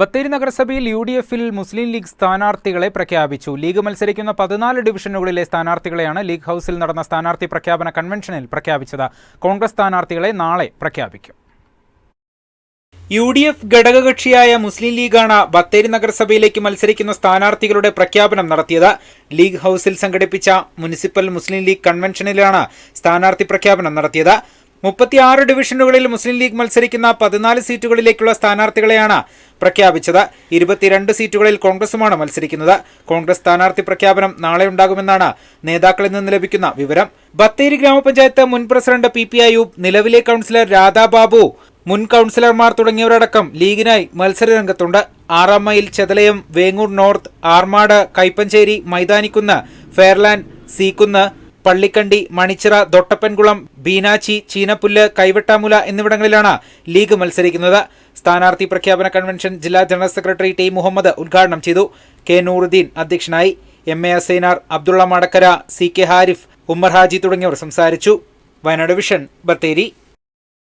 ബത്തേരി നഗരസഭയിൽ U D എഫിൽ മുസ്ലിം league സ്ഥാനാർത്ഥികളെ പ്രഖ്യാപിച്ചു. ലീഗ് മത്സരിക്കുന്ന പതിനാല് ഡിവിഷനുകളിലെ സ്ഥാനാർത്ഥികളെയാണ് ലീഗ് ഹൗസിൽ നടന്ന സ്ഥാനാർത്ഥി പ്രഖ്യാപന കൺവെൻഷനിൽ പ്രഖ്യാപിച്ചത്. കോൺഗ്രസ് സ്ഥാനാർത്ഥികളെ നാളെ പ്രഖ്യാപിക്കും. യു ഡി എഫ് ഘടകകക്ഷിയായ മുസ്ലിം ലീഗാണ് ബത്തേരി നഗരസഭയിലേക്ക് മത്സരിക്കുന്ന സ്ഥാനാർത്ഥികളുടെ പ്രഖ്യാപനം നടത്തിയത്. ലീഗ് ഹൗസിൽ സംഘടിപ്പിച്ച മുനിസിപ്പൽ മുസ്ലിം ലീഗ് കൺവെൻഷനിലാണ് സ്ഥാനാർത്ഥി പ്രഖ്യാപനം നടത്തിയത്. മുപ്പത്തിയാറ് ഡിവിഷനുകളിൽ മുസ്ലിം ലീഗ് മത്സരിക്കുന്ന പതിനാല് സീറ്റുകളിലേക്കുള്ള സ്ഥാനാർത്ഥികളെയാണ് പ്രഖ്യാപിച്ചത്. ഇരുപത്തിരണ്ട് സീറ്റുകളിൽ കോൺഗ്രസുമാണ് മത്സരിക്കുന്നത്. കോൺഗ്രസ് സ്ഥാനാർത്ഥി പ്രഖ്യാപനം നാളെ ഉണ്ടാകുമെന്നാണ് നേതാക്കളിൽ നിന്ന് ലഭിക്കുന്ന വിവരം. ബത്തേരി ഗ്രാമപഞ്ചായത്ത് മുൻ പ്രസിഡന്റ് പി പി അയൂബ് നിലവിലെ കൗൺസിലർ രാധാബാബു മുൻ കൗൺസിലർമാർ തുടങ്ങിയവരടക്കം ലീഗിനായി മത്സരരംഗത്തുണ്ട്. ആറാം mile Chethalayam Vengoor north Armad Kaipancheri Maithanikkunnu Fairland Seekunnu Pallikandi Manichira Dottappankulam Beenachi Cheenappullu Kaivettamoola എന്നിവിടങ്ങളിലാണ് ലീഗ് മത്സരിക്കുന്നത്. സ്ഥാനാർത്ഥി പ്രഖ്യാപന കൺവെൻഷൻ ജില്ലാ ജനറൽ സെക്രട്ടറി ടി മുഹമ്മദ് ഉദ്ഘാടനം ചെയ്തു. കെ നൂറുദ്ദീൻ അധ്യക്ഷനായി M A Asainar Abdulla Madakkara C K Harif Ummer Haji തുടങ്ങിയവർ സംസാരിച്ചു. വയനാട് വിഷൻ ബത്തേരി.